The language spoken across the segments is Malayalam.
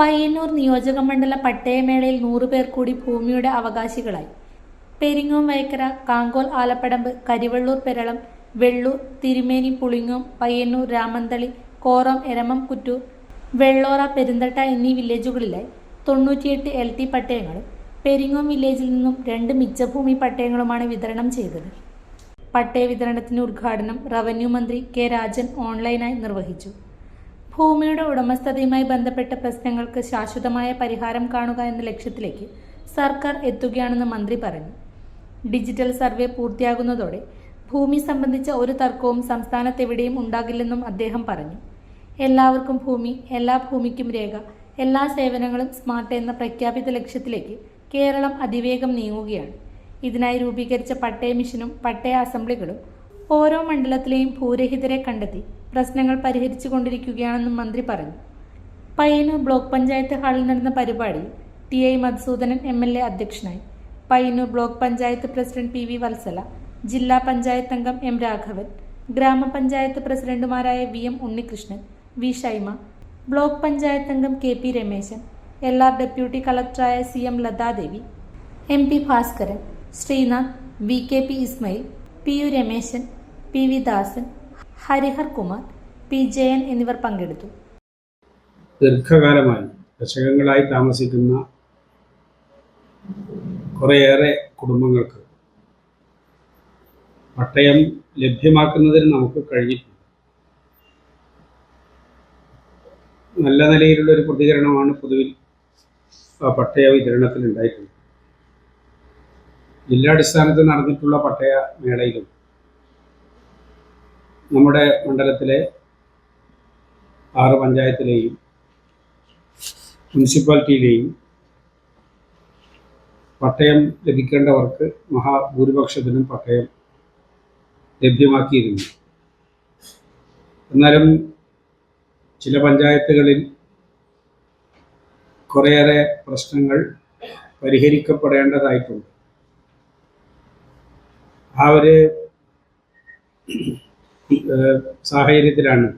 പയ്യന്നൂർ നിയോജകമണ്ഡല പട്ടയമേളയിൽ നൂറുപേർ കൂടി ഭൂമിയുടെ അവകാശികളായി. പെരിങ്ങോം വൈക്കര കാങ്കോൽ ആലപ്പടമ്പ് കരിവള്ളൂർ പെരളം വെള്ളൂർ തിരുമേനി പുളിങ്ങോം പയ്യന്നൂർ രാമന്തളി കോറം എരമം കുറ്റൂർ വെള്ളോറ പെരുന്തട്ട എന്നീ വില്ലേജുകളിലായി തൊണ്ണൂറ്റിയെട്ട് എൽ ടി പട്ടയങ്ങളും പെരിങ്ങോം വില്ലേജിൽ നിന്നും രണ്ട് മിച്ചഭൂമി പട്ടയങ്ങളുമാണ് വിതരണം ചെയ്തത്. പട്ടയ വിതരണത്തിന്റെ ഉദ്ഘാടനം റവന്യൂ മന്ത്രി കെ രാജൻ ഓൺലൈനായി നിർവഹിച്ചു. ഭൂമിയുടെ ഉടമസ്ഥതയുമായി ബന്ധപ്പെട്ട പ്രശ്നങ്ങൾക്ക് ശാശ്വതമായ പരിഹാരം കാണുക എന്ന ലക്ഷ്യത്തിലേക്ക് സർക്കാർ എത്തുകയാണെന്ന് മന്ത്രി പറഞ്ഞു. ഡിജിറ്റൽ സർവേ പൂർത്തിയാകുന്നതോടെ ഭൂമി സംബന്ധിച്ച ഒരു തർക്കവും സംസ്ഥാനത്തെവിടെയും ഉണ്ടാകില്ലെന്നും അദ്ദേഹം പറഞ്ഞു. എല്ലാവർക്കും ഭൂമി എല്ലാ ഭൂമിക്കും രേഖ എല്ലാ സേവനങ്ങളും സ്മാർട്ട് എന്ന പ്രഖ്യാപിത ലക്ഷ്യത്തിലേക്ക് കേരളം അതിവേഗം നീങ്ങുകയാണ്. ഇതിനായി രൂപീകരിച്ച പട്ടയ മിഷനും പട്ടയ അസംബ്ലികളും ഓരോ മണ്ഡലത്തിലെയും ഭൂരഹിതരെ കണ്ടെത്തി പ്രശ്നങ്ങൾ പരിഹരിച്ചു കൊണ്ടിരിക്കുകയാണെന്നും മന്ത്രി പറഞ്ഞു. പയ്യന്നൂർ ബ്ലോക്ക് പഞ്ചായത്ത് ഹാളിൽ നടന്ന പരിപാടി T I Madhusoodanan M L A അധ്യക്ഷനായി. Payyanur block panchayat president P V Vatsala ജില്ലാ പഞ്ചായത്ത് അംഗം എം രാഘവൻ ഗ്രാമപഞ്ചായത്ത് പ്രസിഡന്റുമാരായ V M Unnikrishnan V Shaima block panchayat അംഗം K P Rameshan L R deputy കളക്ടറായ C M Lathadevi M P Bhaskaran Sreenath V K P Ismail P U Rameshan P V Dasan Harihar Kumar P Jayan എന്നിവർ പങ്കെടുത്തു. ദീർഘകാലമായി ദശകങ്ങളായി താമസിക്കുന്ന കുറേയേറെ കുടുംബങ്ങൾക്ക് പട്ടയം ലഭ്യമാക്കുന്നതിന് നമുക്ക് കഴിഞ്ഞിട്ടുണ്ട്. നല്ല നിലയിലുള്ള ഒരു പ്രതികരണമാണ് പൊതുവിൽ പട്ടയ വിതരണത്തിൽ ഉണ്ടായിട്ടുള്ളത് ജില്ലാടിസ്ഥാനത്തിൽ നടന്നിട്ടുള്ള പട്ടയ മേളയിലും നമ്മുടെ മണ്ഡലത്തിലെ ആറ് പഞ്ചായത്തിലെയും മുനിസിപ്പാലിറ്റിയിലെയും പട്ടയം ലഭിക്കേണ്ടവർക്ക് മഹാഭൂരിപക്ഷത്തിനും പട്ടയം ലഭ്യമാക്കിയിരുന്നു. എന്നാലും ചില പഞ്ചായത്തുകളിൽ കുറേയേറെ പ്രശ്നങ്ങൾ പരിഹരിക്കപ്പെടേണ്ടതായിട്ടുണ്ട്. ആ ഒരു സാഹചര്യത്തിലാണ്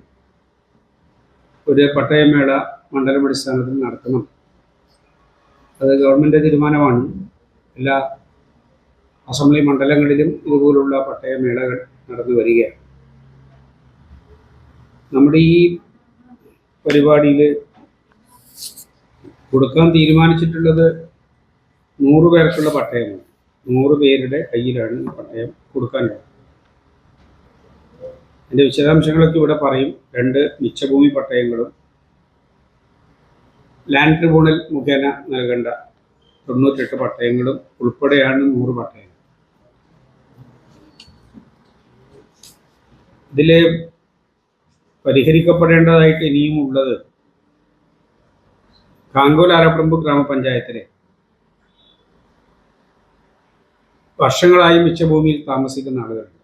ഒരു പട്ടയമേള മണ്ഡലം അടിസ്ഥാനത്തിൽ നടത്തണം. അത് ഗവൺമെന്റ് തീരുമാനമാണ്. എല്ലാ അസംബ്ലി മണ്ഡലങ്ങളിലും ഇതുപോലുള്ള പട്ടയമേളകൾ നടന്നു വരികയാണ്. നമ്മുടെ ഈ പരിപാടിയിൽ കൊടുക്കാൻ തീരുമാനിച്ചിട്ടുള്ളത് നൂറ് പേർക്കുള്ള പട്ടയമാണ്. നൂറ് പേരുടെ കയ്യിലാണ് പട്ടയം കൊടുക്കാനുള്ളത്. അതിന്റെ വിശദാംശങ്ങളൊക്കെ ഇവിടെ പറയും. രണ്ട് മിച്ചഭൂമി പട്ടയങ്ങളും. ലാൻഡ് ട്രിബ്യൂണൽ മുഖേന നൽകേണ്ട തൊണ്ണൂറ്റെട്ട് പട്ടയങ്ങളും ഉൾപ്പെടെയാണ് നൂറ് പട്ടയങ്ങൾ. ഇതിൽ പരിഹരിക്കപ്പെടേണ്ടതായിട്ട് ഇനിയും ഉള്ളത് കാങ്കോൽ ആരപ്രമ്പ് ഗ്രാമപഞ്ചായത്തിലെ വർഷങ്ങളായി മിച്ചഭൂമിയിൽ താമസിക്കുന്ന ആളുകളുണ്ട്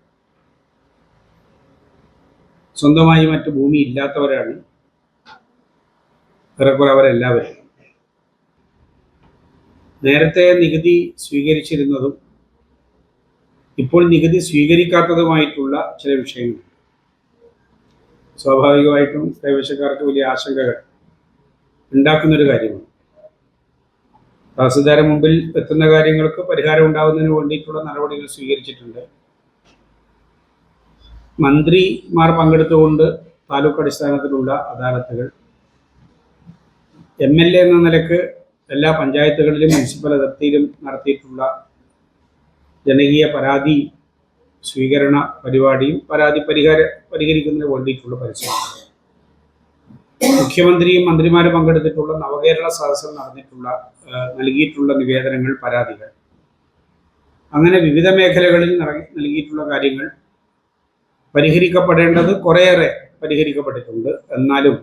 സ്വന്തമായി മറ്റു ഭൂമി ഇല്ലാത്തവരാണ്. ഏറെക്കുറെ അവരെല്ലാവരും. നേരത്തെ നികുതി സ്വീകരിച്ചിരുന്നതും ഇപ്പോൾ നികുതി സ്വീകരിക്കാത്തതുമായിട്ടുള്ള ചില വിഷയങ്ങൾ. സ്വാഭാവികമായിട്ടും കൈവശക്കാർക്ക് വലിയ ആശങ്കകൾ ഉണ്ടാക്കുന്നൊരു കാര്യമാണ്. തഹസിൽദാരെ മുമ്പിൽ എത്തുന്ന കാര്യങ്ങൾക്ക് പരിഹാരം ഉണ്ടാകുന്നതിന് വേണ്ടിയിട്ടുള്ള നടപടികൾ സ്വീകരിച്ചിട്ടുണ്ട്. മന്ത്രിമാർ പങ്കെടുത്തുകൊണ്ട് താലൂക്ക് അടിസ്ഥാനത്തിലുള്ള അദാലത്തുകൾ. എം എൽ എ എന്ന നിലയ്ക്ക് എല്ലാ പഞ്ചായത്തുകളിലും മുനിസിപ്പൽ അതിർത്തിയിലും നടത്തിയിട്ടുള്ള ജനകീയ പരാതി സ്വീകരണ പരിപാടിയും പരാതി പരിഹാര പരിഹരിക്കുന്നതിന് വേണ്ടിയിട്ടുള്ള പരിശ്രമം മുഖ്യമന്ത്രിയും മന്ത്രിമാരും പങ്കെടുത്തിട്ടുള്ള നവകേരള സദസ്സിൽ നടന്നിട്ടുള്ള നൽകിയിട്ടുള്ള നിവേദനങ്ങൾ പരാതികൾ. അങ്ങനെ വിവിധ മേഖലകളിൽ നൽകിയിട്ടുള്ള കാര്യങ്ങൾ പരിഹരിക്കപ്പെടേണ്ടത് കുറേയേറെ പരിഹരിക്കപ്പെട്ടിട്ടുണ്ട്. എന്നാലും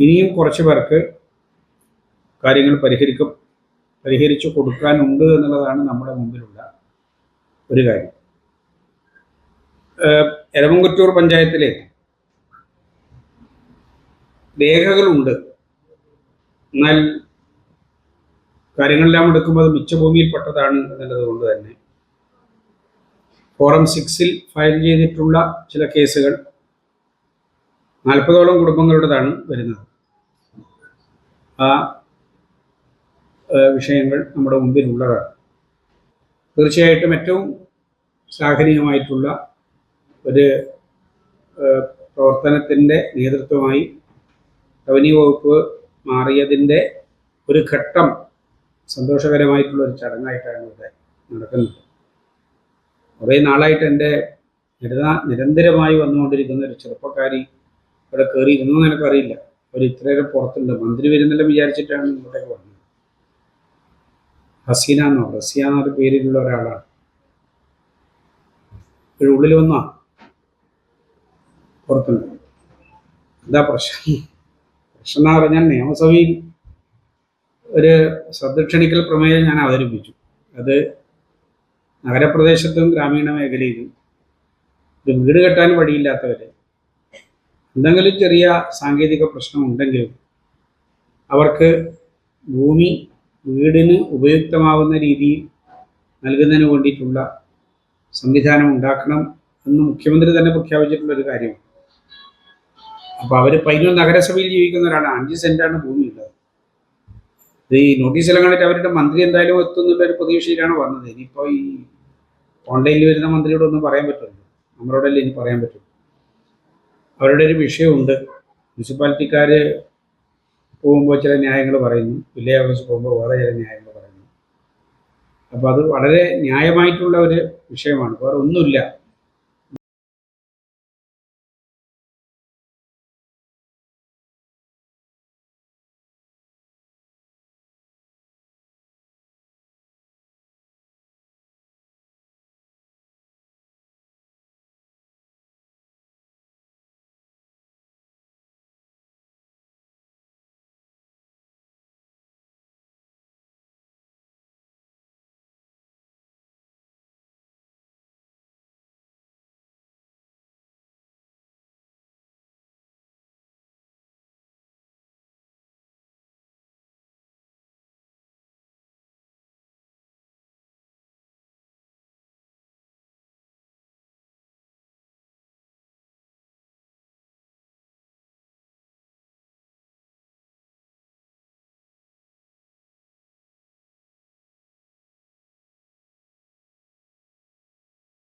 ഇനിയും കുറച്ച് പേർക്ക് കാര്യങ്ങൾ പരിഹരിക്ക പരിഹരിച്ചു കൊടുക്കാനുണ്ട് എന്നുള്ളതാണ് നമ്മുടെ മുമ്പിലുള്ള ഒരു കാര്യം. എരമംകുറ്റൂർ പഞ്ചായത്തിലെ രേഖകളുണ്ട്. എന്നാൽ കാര്യങ്ങളെല്ലാം എടുക്കുമ്പോൾ അത് മിച്ചഭൂമിയിൽപ്പെട്ടതാണ് എന്നുള്ളത് കൊണ്ട് തന്നെ ഫോറം സിക്സിൽ ഫയൽ ചെയ്തിട്ടുള്ള ചില കേസുകൾ നാൽപ്പതോളം കുടുംബങ്ങളുടേതാണ് വരുന്നത്. ആ വിഷയങ്ങൾ നമ്മുടെ മുമ്പിലുള്ളതാണ്. തീർച്ചയായിട്ടും ഏറ്റവും ശ്ലാഘനീയമായിട്ടുള്ള ഒരു പ്രവർത്തനത്തിന്റെ നേതൃത്വമായി റവന്യൂ വകുപ്പ് മാറിയതിന്റെ ഒരു ഘട്ടം സന്തോഷകരമായിട്ടുള്ള ഒരു ചടങ്ങായിട്ടാണ് ഇവിടെ നടക്കുന്നത്. കുറേ നാളായിട്ട് എന്റെ നിരതാ നിരന്തരമായി വന്നുകൊണ്ടിരിക്കുന്ന ഒരു ചെറുപ്പക്കാരി ഇവിടെ കയറി ഇരുന്നു എനിക്കറിയില്ല ഒരു ഇത്രയേറെ പുറത്തുണ്ട് മന്ത്രി വരുന്നില്ല വിചാരിച്ചിട്ടാണ് ഇങ്ങോട്ടേക്ക് വന്നത്. ഹസീന എന്നോ റസിയ എന്നൊരു പേരിലുള്ള ഒരാളാണ്. ഒരു ഉള്ളിൽ വന്നാ? പുറത്തുണ്ട്. എന്താ പ്രശ്നം? പ്രശ്നം എന്ന് പറഞ്ഞാൽ നിയമസഭയിൽ ഒരു ശ്രദ്ധ ക്ഷണിക്കൽ പ്രമേയം ഞാൻ അവതരിപ്പിച്ചു. അത് നഗരപ്രദേശത്തും ഗ്രാമീണ മേഖലയിലും ഇത് വീട് കെട്ടാൻ വഴിയില്ലാത്തവർ എന്തെങ്കിലും ചെറിയ സാങ്കേതിക പ്രശ്നം ഉണ്ടെങ്കിലും അവർക്ക് ഭൂമി വീടിന് ഉപയുക്തമാവുന്ന രീതിയിൽ നൽകുന്നതിന് വേണ്ടിയിട്ടുള്ള സംവിധാനം ഉണ്ടാക്കണം എന്ന് മുഖ്യമന്ത്രി തന്നെ പ്രഖ്യാപിച്ചിട്ടുള്ള ഒരു കാര്യമാണ്. അപ്പോൾ അവർ പൈനൂർ നഗരസഭയിൽ ജീവിക്കുന്ന ഒരാളാണ്. അഞ്ച് സെന്റാണ് ഭൂമി ഉള്ളത് ഇത് ഈ നോട്ടീസെല്ലാം കണ്ടിട്ട് അവരുടെ മന്ത്രി എന്തായാലും എത്തുന്നുള്ള ഒരു പ്രതീക്ഷയിലാണ് വന്നത്. ഇനിയിപ്പോൾ ഈ ഓൺലൈനിൽ വരുന്ന മന്ത്രിയോട് ഒന്നും പറയാൻ പറ്റില്ല. നമ്മളോടല്ലേ ഇനി പറയാൻ പറ്റും. അവരുടെ ഒരു വിഷയമുണ്ട്. മുനിസിപ്പാലിറ്റിക്കാർ പോകുമ്പോൾ ചില ന്യായങ്ങൾ പറയുന്നു. വില്ലേജ് ഓഫീസ് പോകുമ്പോൾ വേറെ ചില ന്യായങ്ങൾ പറയുന്നു. അപ്പോൾ അത് വളരെ ന്യായമായിട്ടുള്ള ഒരു വിഷയമാണ്. വേറെ ഒന്നുമില്ല.